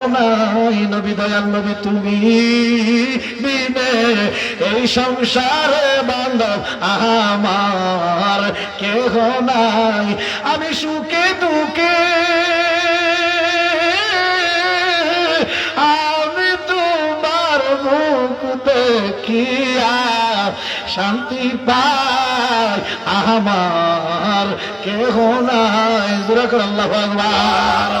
নাই নবী, দয়াল নবী, তুমি বিনে এই সংসারে বান্ধব আমার কেহ নাই। আমি সুখে দুঃখে আমি তোমার মুখ দেখিয়া শান্তি পাই। আমার কেহ নাই। করে আল্লাহ এবারে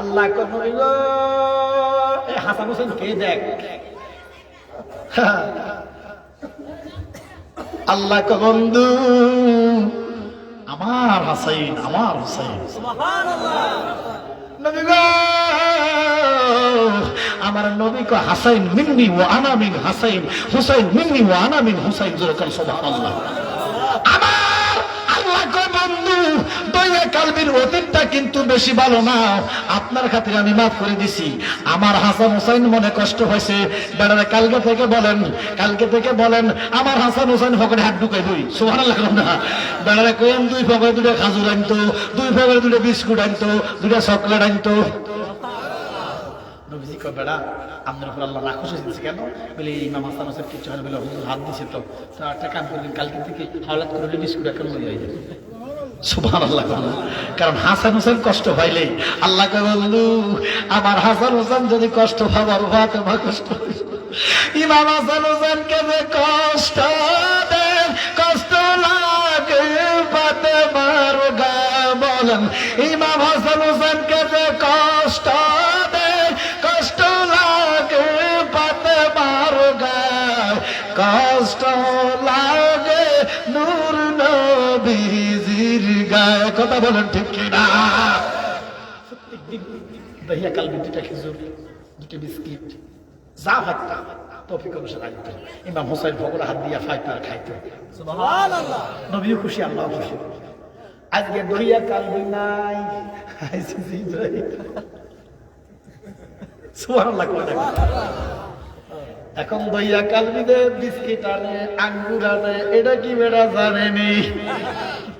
আল্লাহ কবর এ হাসান হোসেন কে দেখ? আল্লাহ বন্ধু আমার হাসাইন আমার হুসাইন। নবী আমার নবী কো হাসাইন মিন্নি ও আনা মিন হাসাইন হুসাইন মিন্নি ও আনা মিন হুসাইন। জোরে কর সুবহানাল্লাহ। বেশি ভালো না। আপনার খাতিরে আমি কষ্ট হয়েছে। বেড়ারে কালকে থেকে বলেন, কালকে থেকে বলেন, আমার হাসান হোসেন হাত ঢুকাই দুটো খাজুর আনতো, দুই ফকরে দুটো বিস্কুট আনতো, দুটো চকলেট আনতো। বেড়া হাওলাত করলে বিস্কুট এখন হয়ে যাবে। কারণ হাসান হোসেন কষ্ট পাইলে আল্লাহ বললু আমার হাসান হোসেন যদি কষ্ট পাবার বা কষ্ট। ইমাম হাসান হোসেনকে যে কষ্ট দেন, কষ্ট লাগে বলেন ইমাম হাসান হোসেনকে যে কথা বলেন ঠিক কিনা? দহিয়া কাল দুটা খেজুর দুটো বিস্কিট যা ভাবতা তফিক অনুসারে ইমাম হাত দিয়া ফাইতো আর খাইতো নবীও খুশি আল্লাহ খুশি। আজকে দহিয়া কালবি নাই। সুবহানাল্লাহ এখন দইয়া কালবিদে বিস্কিট আনে আঙ্গুর আনে এটা কি বেড়া জানেনি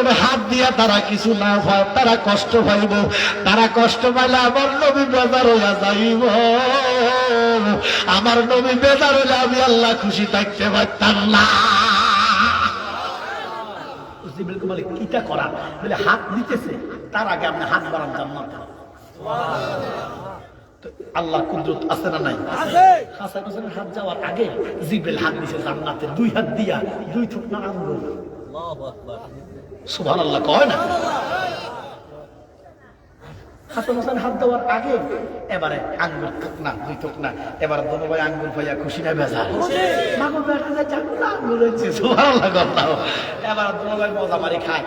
তোমার হাত দিয়া তারা কিছু না হয় তারা কষ্ট পাইব। তারা কষ্ট পাইলে আমার নবী বেজার হইয়া যাইব। আমার নবী বেজার হইলে আমি আল্লাহ খুশি থাকতে পারতাম না। বলে কিটা করা? বলে হাত দিতেছে তার আগে আপনি হাত বাড়ান জান্নাত। আল্লাহ কুদরত আছে না নাই? হাসান হোসেনের হাত যাওয়ার আগে জিব্রাইল হাত দিছে জান্নাতে দুই হাত দিয়া দুই থুকনা আঙ্গুল সুবহানাল্লাহ, কয় না? হাসান হাত দেওয়ার আগে এবারে আঙ্গুল থুকনা দুই থুকনা এবার দোনো ভাই আঙ্গুল ভাইয়া খুশি না বেজা মাগুর বেটা, যা জাগুলা আঙ্গুল হচ্ছে এবার দোনো মজা মারি খায়।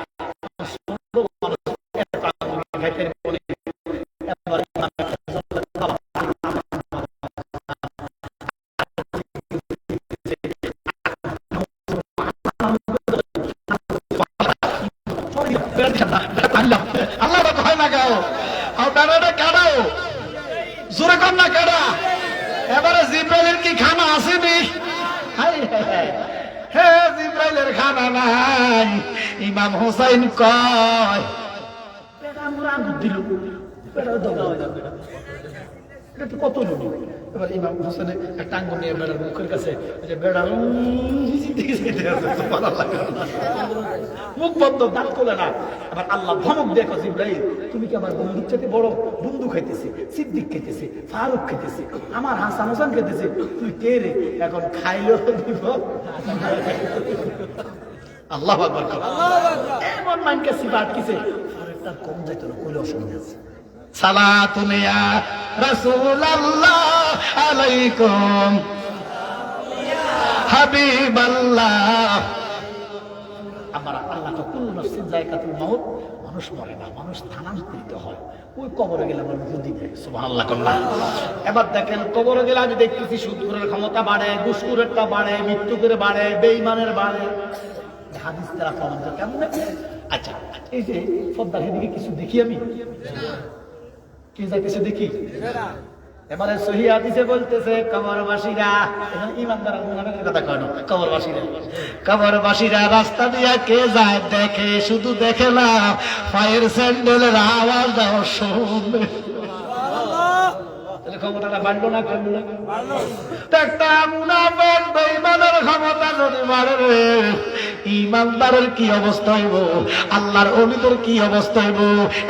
কি খানা হাই। হে জিব্রাইলের খানা নাই, ইমাম হোসাইন কয় বেটা মোরা দিল কত নবী এবার ইমাম হোসেনে একটা আঙ্গুর নিয়ে বেড়ার মুখের কাছে। যে বেড়া উম, দিকে যেতে আছে, সুবহানাল্লাহ। মুখ বন্ধ দাঁত না। এবার আল্লাহ দেখো জিব্রাইল তুমি কি আমার চাইতে বড় বন্ধু খাইতেছি সিদ্দিক ফারুক আমার হাসান হোসেন তুই কে রে? এখন খাইলেও দিব। আল্লাহ। এমন মাইনকে সিফা আটকিছে। পরেরটা কম যাইত না কইলে অসুবিধা আছে রাসূলুল্লাহ। আলাইকুম। হাবিবাল্লাহ। আমার আল্লাহ তো কুল জায়গাতুল মানুষ মরে না, মানুষ স্থানান্তরিত হয়। ওই কবরে গেলে আমার কল্লা। এবার দেখেন, কবরে গেলে আমি দেখতেছি সুদপুরের ক্ষমতা বাড়ে, ঘুষখুরেরটা বাড়ে মৃত্যু করে বাড়ে, বেঈমানের বাড়ে। হাদিস তারা কেমন? আচ্ছা এই যে পদ্মার দিকে কিছু দেখি আমি? কি যাইতেছে দেখি? এবারে সহি হাদিসে বলতেছে, কবরবাসীরা এখন ইমানদার মুনাফিকের কথা কয় কবরবাসীরা কবরবাসীরা রাস্তা দিয়া কে যায় দেখে, শুধু দেখে না পায়ের স্যান্ডেলের আওয়াজ দাও শুনবে ক্ষমতাটা বাড়লো না কমলো না? একটা মুনাফেক বেঈমানের ক্ষমতা যদি বাড়ে ইমানদারের কি অবস্থা হইব? আল্লাহর অলিদের কি অবস্থা হইব?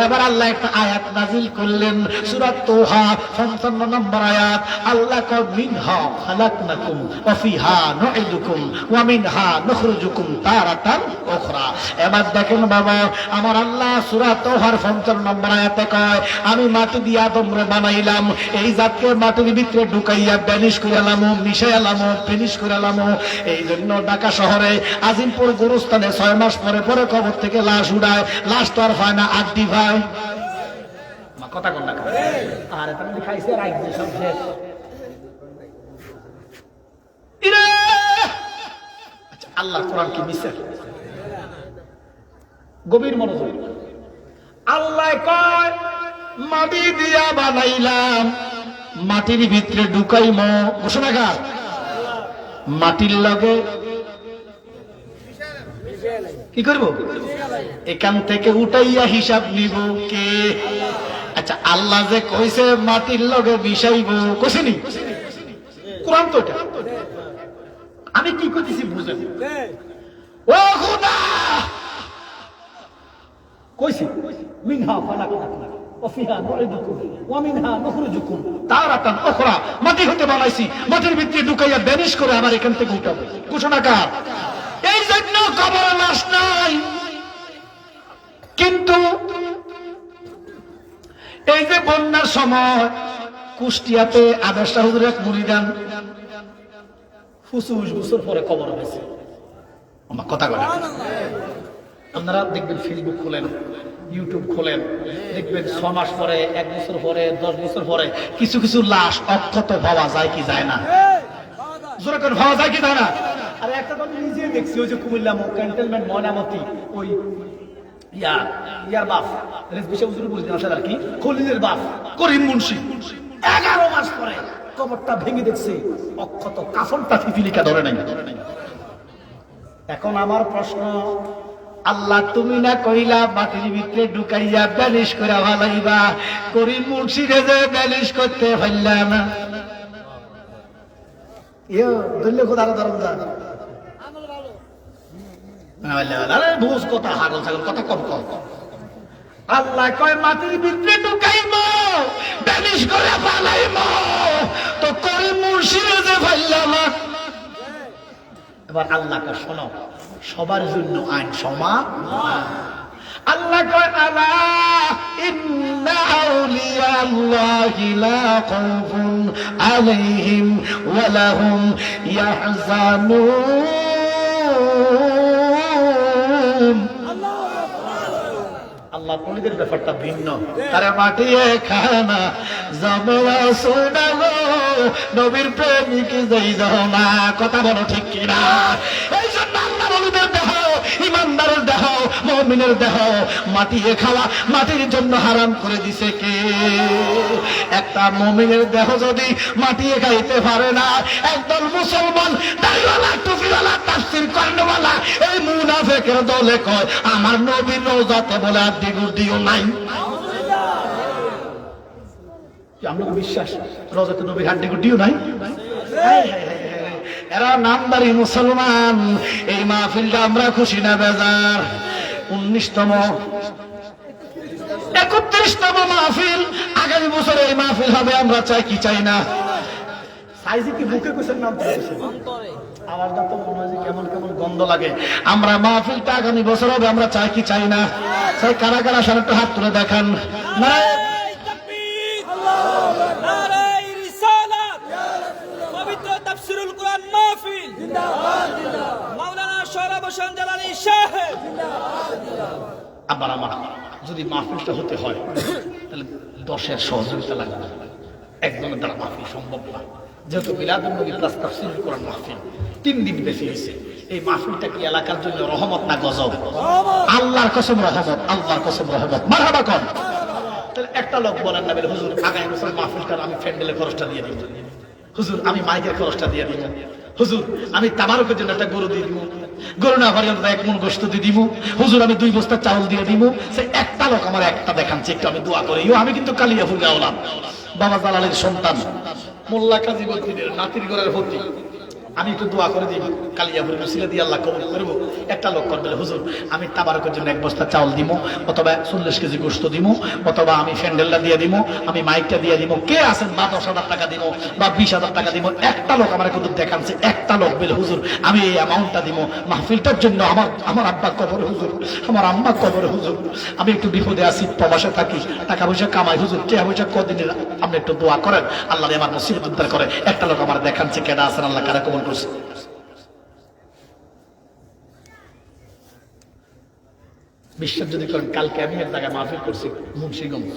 এবার আল্লাহ একটা আয়াত নাজিল করলেন সূরা তোহা 55 নম্বর আয়াত আল্লাহ কয় মিনহা খালাকনাকুম ওয়া ফিহা নুইদুকুম ওয়া মিনহা নুখরিজুকুম তারাতান উখরা। এবার দেখেন বাবা আমার আল্লাহ সূরা তোহার 55 নম্বর আয়াতে কয় আমি মাটি দিয়া তোমরা বানাইলাম এই জাতকে মাটির ভিতরে ঢুকাইয়া ব্যানিশ করে এলামো মিশাই এলামো ফিনিশ করে এলামো এই জন্য ঢাকা শহরে আজিমপুর গুরুস্থানে ছয় মাস পরে পরে কবর থেকে লাশ উড়ায়। লাশ তো আর হয় না আড্ডি ভাই। কথা কন না আর এটা খাইছে আর সব শেষ। আচ্ছা, আল্লাহ কোরআন কি মিশে গভীর মনোযোগ। আল্লাহ কয় মাটি দিয়া বানাইলাম। মাটির ভিতরে ঢুকাইম ঘোষণাগার মাটির লগে কি করব? এখান থেকে উঠাইয়া হিসাব নিব কে। আচ্ছা আল্লাহ যে কইছে মাটির লগে বিষাইব কইছেনি কোরআন তো এটা। আমি কি করতেছি বুঝেন? ও খুদা! কইছি, মিনহা খালাকনাকুম মিনহা নুখরিজুকুম মাটি হতে বানাইছি মাটির ভিতরে ঢুকাইয়া ব্যানিশ করে আমার এখান থেকে উঠাবো। ঘোষণাকার। এই জন্য কবর লাশ নাই। কিন্তু এই যে বন্যার সময় কুষ্টিয়াতে আদার শাহুদের এক মুড়িদান ফুসুস বছর পরে কবর হয়েছে। আমার কথা বলে আপনারা দেখবেন ফেসবুক খোলেন ইউটিউব খোলেন, দেখবেন ছ মাস পরে, এক বছর পরে, দশ বছর পরে কিছু কিছু লাশ অক্ষত ভাবা যায় কি যায় না? জোরে ভাবা যায় কি যায় না? আর একটা তো নিজে দেখছি, ওই যে কুমিল্লা ক্যান্টনমেন্ট ময়নামতি, ওই ইয়া, ইয়ার বাপ রেজবিশা হুজুর বলছেন আসলে আর কি, খলিলের বাপ, করিম মুন্সি। এগারো মাস পরে কবরটা ভেঙে দেখছে, অক্ষত কাফনটা ফিফিলিকা ধরে নাই। এখন আমার প্রশ্ন আল্লাহ তুমি না কইলা মাটির ভিতরে ঢুকাইয়া ব্যালিশ করে ভালাইবা। করিম মুন্সিরে যে ব্যালিশ করতে পারলা না। ইয়ে ধরলে কথা ছাগল কথা কম কম। আল্লাহ কয় মাটির ভিতরে ঢুকাইব ব্যালিশ করে পালাইব তো করিম মুন্সিরে যে না এবার আল্লাহকে শোনো, সবার জন্য আইন সমান। আল্লাহ কয়, আলা ইন্না আউলিয়া আল্লাহি লা খাউফুন আলাইহিম ওয়া লাহুম ইয়াহজানুন। আল্লাহ পলিদের ব্যাপারটা ভিন্ন। তারা মাটিয়ে খানা জমেরা শোনালো নবীর প্রেমিক যাই না, কথা বলো ঠিক কিনা? এই জন্য আল্লাহ দেহ, ইমানদারের দেহ, মমিনের দেহ, মাটিয়ে খাওয়া, মাটির জন্য হারাম করে দিছে কে? একটা মমিনের দেহ যদি মাটিয়ে খাইতে পারে না, একদল মুসলমান, দাড়িওয়ালা, টুপিওয়ালা, তাফসির কর্ণওয়ালা, এই মুনাফেকের দলে কয়, আমার নবীর রোজাতে বলে আর দিগুর দিও নাই। আমরা বিশ্বাস, রোজাতে নবীর হাড্ডি গুডিও নাই। এরা নামদারি মুসলমান, এই মাহফিলটা আমরা খুশি না বেজার। উনিশতম, একত্রিশতম মাহফিল, আগামী বছর এই মাহফিল হবে, আমরা চাই কি চাই না। গন্ধ লাগে। আমরা মাহফিলটা আগামী বছর হবে, আমরা চাই কি চাই না। চাই কারা কারা সারা হাত তুলে দেখান। না মাওলানা সোহরাব হোসেন জালালী সাহেব। আবার আমার যদি মাহফিলটা হতে হয় তাহলে দশের সহযোগিতা লাগবে। একজনের দ্বারা মাহফিল সম্ভব না। যেহেতু মিলাদুল নবী প্লাস তাফসিরুল কোরআন মাহফিল তিন দিন বেশি হয়েছে। এই মাহফিলটা কি এলাকার জন্য রহমত না গজব? আল্লাহর কসম রহমত আল্লাহর কসম রহমত। মারহাবা কর। তাহলে একটা লোক বলেন না বলে হুজুর আগামী বছর মাহফিলটা আমি ফ্যান্ডেলের খরচটা দিয়ে দিব। হুজুর আমি মাইকের খরচটা দিয়ে দিব। হুজুর, আমি তাবারকের জন্য একটা গরু দিয়ে দিব গরু না পারি এক মন গোস্ত দিয়ে দিব হুজুর, আমি দুই বস্তা চাউল দিয়ে দিব সে একটা লোক আমার একটা দেখাচ্ছে একটু আমি দোয়া করি। আমি কিন্তু কালিয়া ফুল গাওলাম বাবা জালালের সন্তান। মোল্লা কাজী বদিনের নাতির গড়ের হতি আমি একটু দোয়া করে দিই, কালিয়াপুরের মুসিলে দিয়ে আল্লাহ কবুল করব। একটা লোক করবে হুজুর, আমি তাবারকের জন্য এক বস্তা চাউল দিব অথবা চল্লিশ কেজি গোস্ত দিব অথবা আমি ফ্যান্ডেলটা দিয়ে দিব আমি মাইকটা দিয়ে দিব কে আছেন বা দশ হাজার টাকা দিব বা বিশ হাজার টাকা দিব একটা লোক আমার কিন্তু দেখাচ্ছে একটা লোক বলে, হুজুর, আমি এই অ্যামাউন্টটা দিব মাহফিলটার জন্য আমার আমার আব্বা কবর, হুজুর, আমার আম্মা কবর, হুজুর, আমি একটু বিপদে আছি, প্রবাসে থাকি, টাকা পয়সা কামাই, হুজুর টাকা পয়সা কদিনের, আপনি একটু দোয়া করেন, আল্লাহ আমার মুসিবত উদ্ধার করে, একটা লোক আমার দেখাচ্ছে কেডা আছেন, আল্লাহ কারা কবল করছে বিশ্বাস যদি করেন কালকে আমি এক জায়গায় মাহফিল করছি মুন্সিগঞ্জ।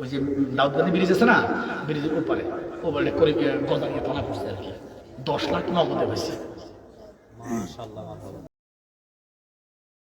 ওই যে দাউদগান্ধী ব্রিজ আছে না? ব্রিজের উপরে ওপরে করে গজারিয়া থানা করছে আর কি। দশ লাখ নগদে হয়েছে।